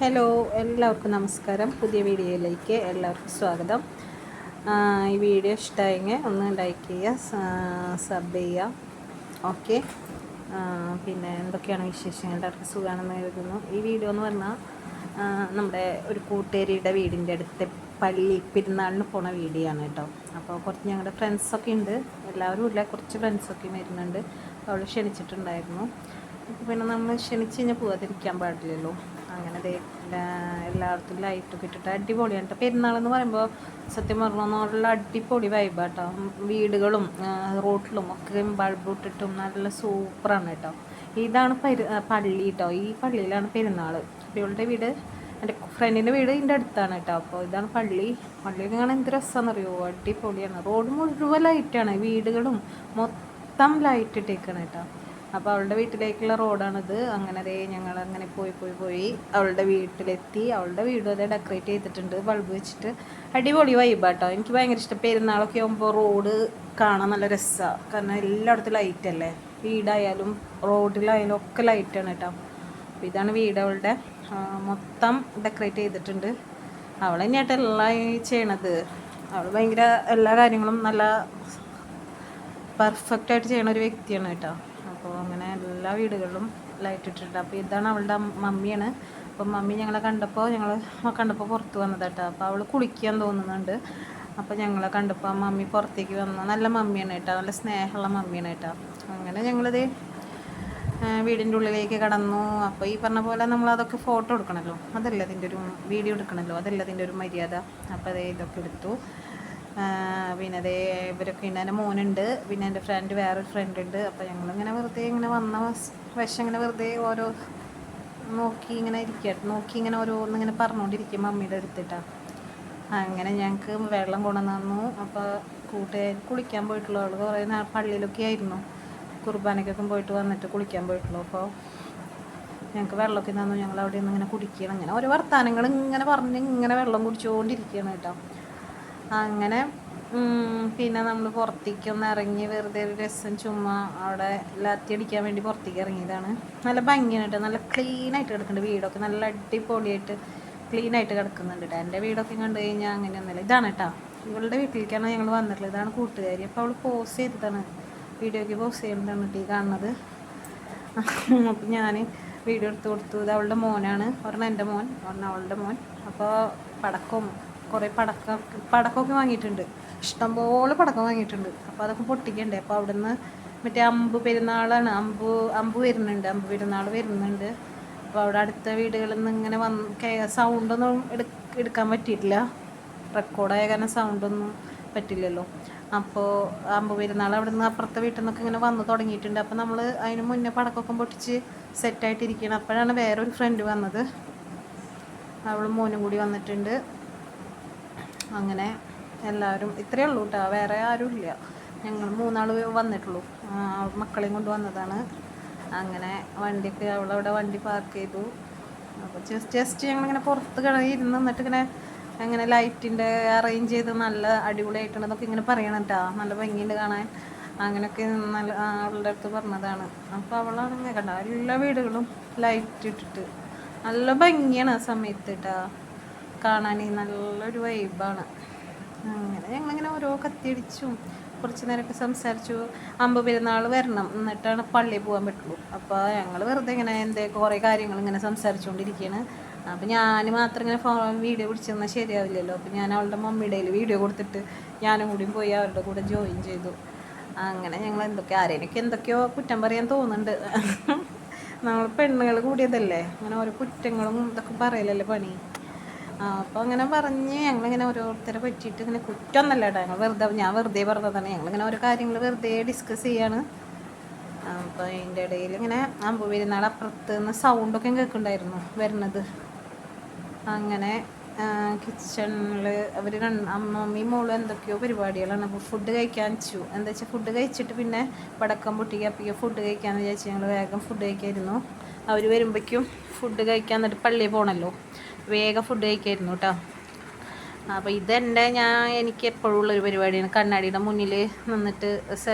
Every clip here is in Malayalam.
ഹലോ എല്ലാവർക്കും നമസ്കാരം. പുതിയ വീഡിയോയിലേക്ക് എല്ലാവർക്കും സ്വാഗതം. ഈ വീഡിയോ ഇഷ്ടമായെങ്കിൽ ഒന്ന് ലൈക്ക് ചെയ്യുക സബ് ചെയ്യുക. ഓക്കെ പിന്നെ എന്തൊക്കെയാണ് വിശേഷങ്ങൾ? എല്ലാവർക്കും സുഖമാണെന്ന് കരുതുന്നു. ഈ വീഡിയോ എന്ന് പറഞ്ഞാൽ നമ്മുടെ ഒരു കൂട്ടുകാരിയുടെ വീടിന്റെ അടുത്ത് പള്ളി പെരുന്നാളിന് പോണ വീഡിയോ ആണ് കേട്ടോ. അപ്പോൾ കുറച്ച് ഞങ്ങളുടെ ഫ്രണ്ട്സൊക്കെ ഉണ്ട്. എല്ലാവരും ഇല്ല കുറച്ച് ഫ്രണ്ട്സൊക്കെ വരുന്നുണ്ട്. അവൾ ക്ഷണിച്ചിട്ടുണ്ടായിരുന്നു. പിന്നെ നമ്മൾ ക്ഷണിച്ച് കഴിഞ്ഞാൽ പോകാതിരിക്കാൻ പാടില്ലല്ലോ. ദേ എല്ലാ- എല്ലായിടത്തും ലൈറ്റൊക്കെ ഇട്ടിട്ട് അടിപൊളിയാണ് കേട്ടോ പെരുന്നാളെന്ന് പറയുമ്പോൾ സത്യം പറഞ്ഞാൽ നല്ല അടിപൊളി വൈബാട്ടോ വീടുകളും റോട്ടിലും ഒക്കെ ബൾബ് ഇട്ടിട്ടും നല്ല സൂപ്പറാണ് കേട്ടോ ഇതാണ് പരി പള്ളി കേട്ടോ ഈ പള്ളിയിലാണ് പെരുന്നാൾ ഇവളുടെ വീട് എന്റെ ഫ്രണ്ടിന്റെ വീട് ഇതിന്റെ അടുത്താണ് കേട്ടോ അപ്പോൾ ഇതാണ് പള്ളി. പള്ളിയിൽ കാണാൻ എന്ത് രസമാണെന്നറിയോ അടിപൊളിയാണ്. റോഡ് മുഴുവൻ ലൈറ്റാണ് വീടുകളും മൊത്തം ലൈറ്റ് ഇട്ടേക്കാണ് കേട്ടോ അപ്പോൾ അവളുടെ വീട്ടിലേക്കുള്ള റോഡാണിത്. അങ്ങനെ അതേ ഞങ്ങൾ അങ്ങനെ പോയി പോയി പോയി അവളുടെ വീട്ടിലെത്തി. അവളുടെ വീട് അതേ ഡെക്കറേറ്റ് ചെയ്തിട്ടുണ്ട്. ബൾബ് വെച്ചിട്ട് അടിപൊളി വൈബാട്ടോ. എനിക്ക് ഭയങ്കര ഇഷ്ടം. പെരുന്നാളൊക്കെ ആകുമ്പോൾ റോഡ് കാണാൻ നല്ല രസമാണ് കാരണം എല്ലായിടത്തും ലൈറ്റ് അല്ലേ? വീടായാലും റോഡിലായാലും ഒക്കെ ലൈറ്റാണ് കേട്ടോ അപ്പോൾ ഇതാണ് വീട് അവളുടെ. മൊത്തം ഡെക്കറേറ്റ് ചെയ്തിട്ടുണ്ട്. അവൾ തന്നെയായിട്ട് എല്ലാം ചെയ്യണത്. അവൾ ഭയങ്കര എല്ലാ കാര്യങ്ങളും നല്ല പെർഫെക്റ്റായിട്ട് ചെയ്യണ ഒരു വ്യക്തിയാണ് കേട്ടോ അപ്പോൾ അങ്ങനെ എല്ലാ വീടുകളിലും ലൈറ്റ് ഇട്ടിട്ടുണ്ട്. അപ്പോൾ ഇതാണ് അവളുടെ മമ്മിയാണ്. അപ്പോൾ മമ്മി ഞങ്ങളെ കണ്ടപ്പോൾ ഞങ്ങൾ കണ്ടപ്പോൾ പുറത്ത് വന്നതാട്ടോ അപ്പോൾ അവൾ കുളിക്കാൻ തോന്നുന്നുണ്ട്. അപ്പോൾ ഞങ്ങളെ കണ്ടപ്പോൾ മമ്മി പുറത്തേക്ക് വന്നു. നല്ല മമ്മിയാണ് കേട്ടോ. നല്ല സ്നേഹമുള്ള മമ്മിയാണ് കേട്ടോ. അങ്ങനെ ഞങ്ങളിത് വീടിന്റെ ഉള്ളിലേക്ക് കടന്നു. അപ്പോൾ ഈ പറഞ്ഞ പോലെ നമ്മൾ അതൊക്കെ ഫോട്ടോ എടുക്കണമല്ലോ അതല്ല അതിന്റെ ഒരു വീഡിയോ എടുക്കണമല്ലോ അതല്ല അതിന്റെ ഒരു മര്യാദ. അപ്പോൾ അതേ ഇതൊക്കെ എടുത്തു. പിന്നെ അതേ ഇവരൊക്കെ ഉണ്ട്. എന്റെ മോനുണ്ട്. പിന്നെ എന്റെ ഫ്രണ്ട് വേറൊരു ഫ്രണ്ട് ഉണ്ട്. അപ്പോൾ ഞങ്ങളിങ്ങനെ വെറുതെ ഇങ്ങനെ വന്ന വശം ഇങ്ങനെ വെറുതെ ഓരോ നോക്കി ഇങ്ങനെ ഇരിക്കുക നോക്കി ഇങ്ങനെ ഓരോന്ന് ഇങ്ങനെ പറഞ്ഞുകൊണ്ടിരിക്കും മമ്മിയുടെ അടുത്തിട്ടാണ് അങ്ങനെ ഞങ്ങൾക്ക് വെള്ളം കൊണ്ടുവന്നു അപ്പോൾ കൂട്ടുകാർ കുളിക്കാൻ പോയിട്ടുള്ള അവൾ കുറേ പള്ളിയിലൊക്കെ ആയിരുന്നു. കുർബാനയ്ക്കൊക്കെ പോയിട്ട് വന്നിട്ട് കുളിക്കാൻ പോയിട്ടുള്ളൂ. അപ്പോൾ ഞങ്ങൾക്ക് വെള്ളമൊക്കെ തന്നു. ഞങ്ങൾ അവിടെ നിന്ന് ഇങ്ങനെ കുടിക്കണം. അങ്ങനെ ഓരോ വർത്തമാനങ്ങൾ ഇങ്ങനെ പറഞ്ഞ് ഇങ്ങനെ വെള്ളം കുടിച്ചുകൊണ്ടിരിക്കുകയാണ് കേട്ടോ. അങ്ങനെ പിന്നെ നമ്മൾ പുറത്തേക്കൊന്ന് ഇറങ്ങി വെറുതെ ഒരു രസം ചുമ്മാ അവിടെ ലാത്തി അടിക്കാൻ വേണ്ടി പുറത്തേക്ക് ഇറങ്ങിയതാണ്. നല്ല ഭംഗിയായിട്ട് നല്ല ക്ലീനായിട്ട് കിടക്കുന്നുണ്ട് വീടൊക്കെ. നല്ല അടിപൊളിയായിട്ട് ക്ലീനായിട്ട് കിടക്കുന്നുണ്ട് കേട്ടോ എന്റെ വീടൊക്കെ കണ്ടു കഴിഞ്ഞാൽ അങ്ങനെയൊന്നുമില്ല ഇതാണ് കേട്ടോ ഇവളുടെ വീട്ടിലേക്കാണ് ഞങ്ങൾ വന്നിട്ടുള്ളത്. ഇതാണ് കൂട്ടുകാരി. അപ്പോൾ അവൾ പോസ് ചെയ്തിട്ടാണ് വീഡിയോയ്ക്ക് പോസ് ചെയ്യുന്നതാണ് കേട്ടോ ഈ കാണുന്നത്. അപ്പം ഞാൻ വീഡിയോ എടുത്ത് കൊടുത്തു. ഇത് അവളുടെ മോനാണ്. ഒരെണ്ണം എന്റെ മോൻ ഒരെണ്ണം അവളുടെ മോൻ. അപ്പോൾ പടക്കവും കുറേ പടക്കം പടക്കമൊക്കെ വാങ്ങിയിട്ടുണ്ട്. ഇഷ്ടംപോലെ പടക്കം വാങ്ങിയിട്ടുണ്ട്. അപ്പോൾ അതൊക്കെ പൊട്ടിക്കണ്ടേ? അപ്പോൾ അവിടുന്ന് മറ്റേ അമ്പ് പെരുന്നാളാണ്. അമ്പ് അമ്പ് വരുന്നുണ്ട്. അമ്പ് പെരുന്നാൾ വരുന്നുണ്ട്. അപ്പോൾ അവിടെ അടുത്ത വീടുകളിൽ നിന്ന് ഇങ്ങനെ വന്ന് സൗണ്ടൊന്നും എടുക്കാൻ പറ്റിയിട്ടില്ല. റെക്കോർഡായ കാരണം സൗണ്ടൊന്നും പറ്റില്ലല്ലോ. അപ്പോൾ അമ്പ് പെരുന്നാൾ അവിടെ നിന്ന് അപ്പുറത്തെ വീട്ടിൽ നിന്നൊക്കെ ഇങ്ങനെ വന്ന് തുടങ്ങിയിട്ടുണ്ട്. അപ്പോൾ നമ്മൾ അതിന് മുന്നേ പടക്കമൊക്കെ പൊട്ടിച്ച് സെറ്റായിട്ടിരിക്കണം അപ്പോഴാണ് വേറൊരു ഫ്രണ്ട് വന്നത്. അവൾ മോനും കൂടി വന്നിട്ടുണ്ട്. അങ്ങനെ എല്ലാവരും ഇത്രയേ ഉള്ളൂ കേട്ടോ വേറെ ആരും ഇല്ല ഞങ്ങൾ മൂന്നാൾ വന്നിട്ടുള്ളൂ. മക്കളെയും കൊണ്ട് വന്നതാണ്. അങ്ങനെ വണ്ടിക്ക് അവളവിടെ വണ്ടി പാർക്ക് ചെയ്തു. അപ്പോൾ ജസ്റ്റ് ജസ്റ്റ് ഞങ്ങളിങ്ങനെ പുറത്ത് കിടന്ന് ഇരുന്ന് എന്നിട്ട് ഇങ്ങനെ അങ്ങനെ ലൈറ്റിന്റെ അറേഞ്ച് ചെയ്ത് നല്ല അടിപൊളിയായിട്ടുണ്ടെന്നൊക്കെ ഇങ്ങനെ പറയണം കേട്ടോ നല്ല ഭംഗിയുണ്ട് കാണാൻ. അങ്ങനെയൊക്കെ നല്ല അവളുടെ അടുത്ത് പറഞ്ഞതാണ്. അപ്പോൾ അവളാണെങ്കിൽ കണ്ട എല്ലാ വീടുകളും ലൈറ്റ് ഇട്ടിട്ട്. നല്ല ഭംഗിയാണ് ആ സമയത്ത് കേട്ടോ കാണാൻ നല്ലൊരു വൈബാണ് അങ്ങനെ ഞങ്ങളിങ്ങനെ ഓരോ കത്തിയടിച്ചും കുറച്ച് നേരമൊക്കെ സംസാരിച്ചു. അമ്പ പെരുന്നാൾ വരണം എന്നിട്ടാണ് പള്ളിയിൽ പോകാൻ പറ്റുള്ളൂ. അപ്പോൾ ഞങ്ങൾ വെറുതെ ഇങ്ങനെ എന്തേ കുറേ കാര്യങ്ങൾ ഇങ്ങനെ സംസാരിച്ചുകൊണ്ടിരിക്കുകയാണ്. അപ്പോൾ ഞാൻ മാത്രം ഇങ്ങനെ ഫോ വീഡിയോ പിടിച്ചെന്നാൽ ശരിയാവില്ലല്ലോ. അപ്പോൾ ഞാൻ അവളുടെ മമ്മിയുടെ വീഡിയോ കൊടുത്തിട്ട് ഞാനും കൂടിയും പോയി അവരുടെ കൂടെ ജോയിൻ ചെയ്തു. അങ്ങനെ ഞങ്ങൾ എന്തൊക്കെ ആരേനൊക്കെ എന്തൊക്കെയോ കുറ്റം പറയാൻ തോന്നുന്നുണ്ട്. നമ്മൾ പെണ്ണുങ്ങൾ കൂടിയതല്ലേ? അങ്ങനെ ഓരോ കുറ്റങ്ങളും ഇതൊക്കെ പറയലല്ലേ പണി? അപ്പോൾ അങ്ങനെ പറഞ്ഞ് ഞങ്ങളിങ്ങനെ ഓരോരുത്തരെ പറ്റിയിട്ട് ഇങ്ങനെ കുറ്റമൊന്നല്ല കേട്ടോ ഞങ്ങൾ വെറുതെ ഞാൻ വെറുതെ പറഞ്ഞതാണ്. ഞങ്ങളിങ്ങനെ ഓരോ കാര്യങ്ങൾ വെറുതെ ഡിസ്കസ് ചെയ്യാണ്. അപ്പോൾ അതിന്റെ ഇടയിൽ ഇങ്ങനെ അമ്പു പെരുന്നാൾ അപ്പുറത്ത് നിന്ന് സൗണ്ടൊക്കെ കേൾക്കുന്നുണ്ടായിരുന്നു വരുന്നത്. അങ്ങനെ കിച്ചണിൽ അവർ അമ്മമ്മയും മോൾ എന്തൊക്കെയോ പരിപാടികളാണ്. അപ്പോൾ ഫുഡ് കഴിക്കാൻ വെച്ചു. എന്താ വെച്ചാൽ ഫുഡ് കഴിച്ചിട്ട് പിന്നെ പടക്കം പൊട്ടിക്കപ്പിക്കുക ഫുഡ് കഴിക്കാമെന്ന് വിചാരിച്ചു ഞങ്ങൾ വേഗം ഫുഡ് കഴിക്കായിരുന്നു. അവർ വരുമ്പോഴേക്കും ഫുഡ് കഴിക്കാൻ എന്നിട്ട് പള്ളിയിൽ പോകണമല്ലോ വേഗം ഫുഡ് കഴിക്കായിരുന്നു കേട്ടോ അപ്പോൾ ഇതെന്റെ ഞാൻ എനിക്ക് എപ്പോഴും ഉള്ളൊരു പരിപാടിയാണ്. കണ്ണാടിയുടെ മുന്നിൽ നിന്നിട്ട്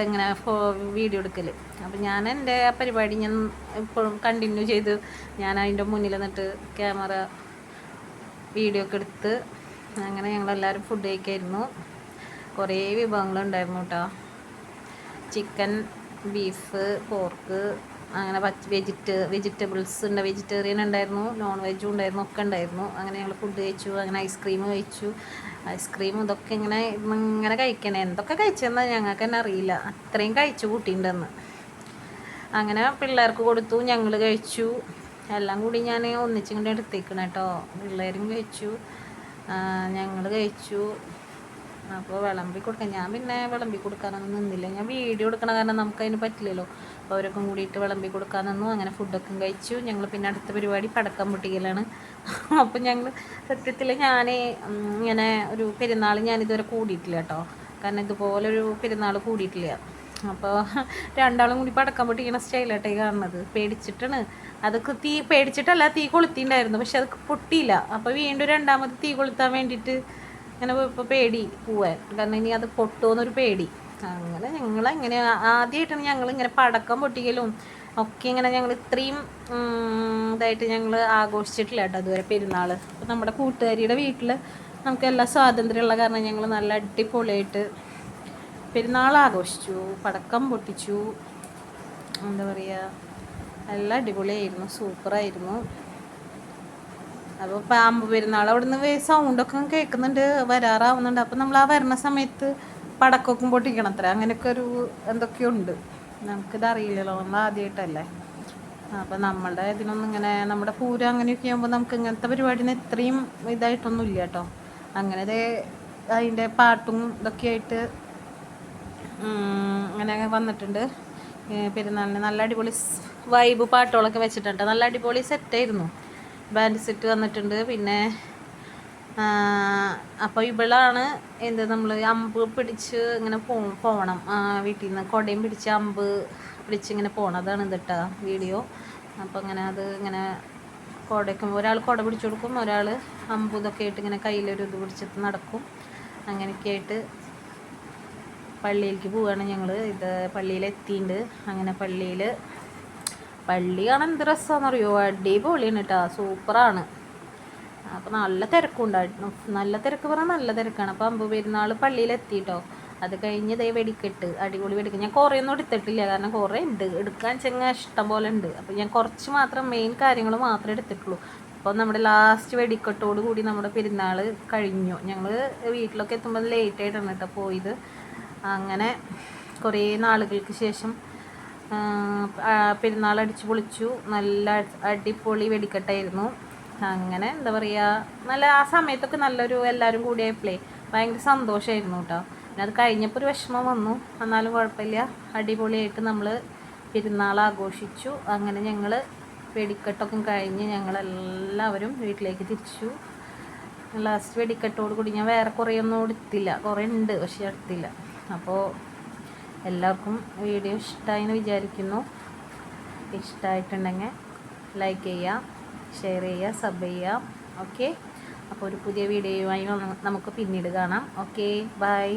ഇങ്ങനെ ഫോ വീഡിയോ എടുക്കൽ അപ്പോൾ ഞാൻ എന്റെ ആ പരിപാടി ഞാൻ ഇപ്പോഴും കണ്ടിന്യൂ ചെയ്ത് ഞാൻ അതിന്റെ മുന്നിൽ നിന്നിട്ട് ക്യാമറ വീഡിയോ ഒക്കെ എടുത്ത് അങ്ങനെ ഞങ്ങളെല്ലാവരും ഫുഡ് കഴിക്കായിരുന്നു. കുറേ വിഭവങ്ങളുണ്ടായിരുന്നു കേട്ടോ ചിക്കൻ ബീഫ് പോർക്ക് അങ്ങനെ പച്ച വെജിറ്റ് വെജിറ്റബിൾസ് ഉണ്ട് വെജിറ്റേറിയൻ ഉണ്ടായിരുന്നു നോൺ വെജും ഉണ്ടായിരുന്നു ഒക്കെ ഉണ്ടായിരുന്നു. അങ്ങനെ ഞങ്ങൾ ഫുഡ് കഴിച്ചു അങ്ങനെ ഐസ്ക്രീം കഴിച്ചു. ഐസ്ക്രീം ഇതൊക്കെ ഇങ്ങനെ ഇങ്ങനെ കഴിക്കണേ. എന്തൊക്കെ കഴിച്ചെന്നാൽ ഞങ്ങൾക്ക് തന്നെ അറിയില്ല. അത്രയും കഴിച്ചു കൂട്ടിയിട്ടുണ്ടെന്ന് അങ്ങനെ പിള്ളേർക്ക് കൊടുത്തു ഞങ്ങൾ കഴിച്ചു. എല്ലാം കൂടി ഞാൻ ഒന്നിച്ചിങ്ങോട്ട് എടുത്തേക്കണം കേട്ടോ. പിള്ളേരും കഴിച്ചു. ഞങ്ങൾ കഴിച്ചു. അപ്പോൾ വിളമ്പി കൊടുക്കാൻ ഞാൻ പിന്നെ വിളമ്പി കൊടുക്കാനൊന്നും നിന്നില്ല. ഞാൻ വീഡിയോ എടുക്കണ കാരണം നമുക്കതിന് പറ്റില്ലല്ലോ. അപ്പോൾ അവരൊക്കെ കൂടിയിട്ട് വിളമ്പി കൊടുക്കാൻ നിന്നു അങ്ങനെ ഫുഡൊക്കെ കഴിച്ചു. ഞങ്ങൾ പിന്നെ അടുത്ത പരിപാടി പടക്കം പൊട്ടിക്കലാണ്. അപ്പോൾ ഞങ്ങൾ സത്യത്തിൽ ഞാൻ ഇങ്ങനെ ഒരു പെരുന്നാൾ ഞാനിതുവരെ കൂടിയിട്ടില്ല കേട്ടോ. കാരണം ഇതുപോലൊരു പെരുന്നാൾ കൂടിയിട്ടില്ല. അപ്പോൾ രണ്ടാളും കൂടി പടക്കം പൊട്ടിക്കണ സ്റ്റൈലായിട്ടേ കാണുന്നത്. പേടിച്ചിട്ടാണ്. അതൊക്കെ തീ പേടിച്ചിട്ടല്ല തീ കൊളുത്തിണ്ടായിരുന്നു. പക്ഷെ അത് പൊട്ടിയില്ല. അപ്പോൾ വീണ്ടും രണ്ടാമത് തീ കൊളുത്താൻ വേണ്ടിയിട്ട് ഇങ്ങനെ ഇപ്പോൾ പേടി പോവാൻ കാരണം ഇനി അത് പൊട്ടുമെന്നൊരു പേടി. അങ്ങനെ ഞങ്ങൾ അങ്ങനെ ആദ്യമായിട്ടാണ് ഞങ്ങൾ ഇങ്ങനെ പടക്കം പൊട്ടിക്കലും ഒക്കെ ഇങ്ങനെ ഞങ്ങൾ ഇത്രയും ഇതായിട്ട് ഞങ്ങൾ ആഘോഷിച്ചിട്ടില്ല കേട്ടോ അതുവരെ പെരുന്നാൾ അപ്പോൾ നമ്മുടെ കൂട്ടുകാരിയുടെ വീട്ടിൽ നമുക്ക് എല്ലാ സ്വാതന്ത്ര്യമുള്ള കാരണം ഞങ്ങൾ നല്ല അടിപൊളിയായിട്ട് പെരുന്നാൾ ആഘോഷിച്ചു പടക്കം പൊട്ടിച്ചു. എന്താ പറയുക എല്ലാം അടിപൊളിയായിരുന്നു. സൂപ്പറായിരുന്നു. അപ്പോൾ പാമ്പ് പെരുന്നാൾ അവിടെ നിന്ന് സൗണ്ടൊക്കെ കേൾക്കുന്നുണ്ട് വരാറാവുന്നുണ്ട്. അപ്പോൾ നമ്മൾ ആ വരുന്ന സമയത്ത് പടക്കൊക്കെ പൊട്ടിക്കണം അത്ര അങ്ങനെയൊക്കെ ഒരു എന്തൊക്കെയുണ്ട്? നമുക്കിത് അറിയില്ലല്ലോ. നമ്മൾ ആദ്യമായിട്ടല്ലേ അപ്പം നമ്മളുടെ ഇതിനൊന്നും ഇങ്ങനെ നമ്മുടെ പൂരം അങ്ങനെയൊക്കെ ആകുമ്പോൾ നമുക്ക് ഇങ്ങനത്തെ പരിപാടിന് ഇത്രയും ഇതായിട്ടൊന്നും ഇല്ല കേട്ടോ. അങ്ങനെ അതിന്റെ പാട്ടും ഇതൊക്കെ ആയിട്ട് അങ്ങനെ വന്നിട്ടുണ്ട്. പെരുന്നാളിന് നല്ല അടിപൊളി വൈബ് പാട്ടുകളൊക്കെ വെച്ചിട്ടുണ്ട്. നല്ല അടിപൊളി സെറ്റായിരുന്നു ബാൻഡ് സെറ്റ് വന്നിട്ടുണ്ട് പിന്നെ അപ്പോൾ ഇവളാണ് എന്ത് നമ്മൾ അമ്പ് പിടിച്ച് ഇങ്ങനെ പോ പോകണം വീട്ടിൽ നിന്ന് കുടയും പിടിച്ച് അമ്പ് പിടിച്ച് ഇങ്ങനെ പോകണം അതാണ് ഇതിട്ട വീഡിയോ. അപ്പോൾ ഇങ്ങനെ അത് ഇങ്ങനെ കുടയ്ക്കും. ഒരാൾ കൊട പിടിച്ചു കൊടുക്കും ഒരാൾ അമ്പ് ഇതൊക്കെ ആയിട്ട് ഇങ്ങനെ കയ്യിലൊരു ഇത് പിടിച്ചിട്ട് നടക്കും. അങ്ങനെയൊക്കെ ആയിട്ട് പള്ളിയിലേക്ക് പോവുകയാണ് ഞങ്ങൾ ഇത് പള്ളിയിലെത്തിയിട്ടുണ്ട് അങ്ങനെ പള്ളിയിൽ പള്ളി കാണാൻ എന്ത് രസമാണെന്നറിയോ അടിപൊളിയാണ് കേട്ടോ സൂപ്പറാണ്. അപ്പോൾ നല്ല തിരക്കുണ്ടായിരുന്നു നല്ല തിരക്ക് പറഞ്ഞാൽ നല്ല തിരക്കാണ്. അപ്പോൾ അമ്പു പെരുന്നാൾ പള്ളിയിലെത്തി കേട്ടോ അത് കഴിഞ്ഞ് ഇതേ വെടിക്കെട്ട്. അടിപൊളി വെടിക്കെട്ട്. ഞാൻ കുറേ ഒന്നും എടുത്തിട്ടില്ല. കാരണം കുറേ ഉണ്ട് എടുക്കാൻ ചെങ്ങ ഇഷ്ടം പോലെ ഉണ്ട് അപ്പോൾ ഞാൻ കുറച്ച് മാത്രം മെയിൻ കാര്യങ്ങൾ മാത്രമേ എടുത്തിട്ടുള്ളൂ. അപ്പോൾ നമ്മുടെ ലാസ്റ്റ് വെടിക്കെട്ടോട് കൂടി നമ്മുടെ പെരുന്നാൾ കഴിഞ്ഞു. ഞങ്ങൾ വീട്ടിലൊക്കെ എത്തുമ്പോൾ ലേറ്റ് ആയിട്ടാണ് കേട്ടോ പോയത്. അങ്ങനെ കുറേ നാളുകൾക്ക് ശേഷം പെരുന്നാൾ അടിച്ചു പൊളിച്ചു. നല്ല അടിപൊളി വെടിക്കെട്ടായിരുന്നു. അങ്ങനെ എന്താ പറയുക നല്ല ആ സമയത്തൊക്കെ നല്ലൊരു എല്ലാവരും കൂടിയായപ്പോഴേ ഭയങ്കര സന്തോഷമായിരുന്നു കേട്ടോ പിന്നെ അത് കഴിഞ്ഞപ്പോൾ ഒരു വിഷമം വന്നു. എന്നാലും കുഴപ്പമില്ല. അടിപൊളിയായിട്ട് നമ്മൾ പെരുന്നാൾ ആഘോഷിച്ചു. അങ്ങനെ ഞങ്ങൾ വെടിക്കെട്ടൊക്കെ കഴിഞ്ഞ് ഞങ്ങളെല്ലാവരും വീട്ടിലേക്ക് തിരിച്ചു. ലാസ്റ്റ് വെടിക്കെട്ടോട് കൂടി ഞാൻ വേറെ കുറേ ഒന്നും എടുത്തില്ല. കുറേ ഉണ്ട് പക്ഷേ എടുത്തില്ല. അപ്പോൾ എല്ലാവർക്കും വീഡിയോ ഇഷ്ടമായി എന്ന് വിചാരിക്കുന്നു. ഇഷ്ടമായിട്ടുണ്ടെങ്കിൽ ലൈക്ക് ചെയ്യുക ഷെയർ ചെയ്യുക സബ് ചെയ്യുക. ഓക്കെ അപ്പോൾ ഒരു പുതിയ വീഡിയോയുമായി നമുക്ക് പിന്നീട് കാണാം. Okay bye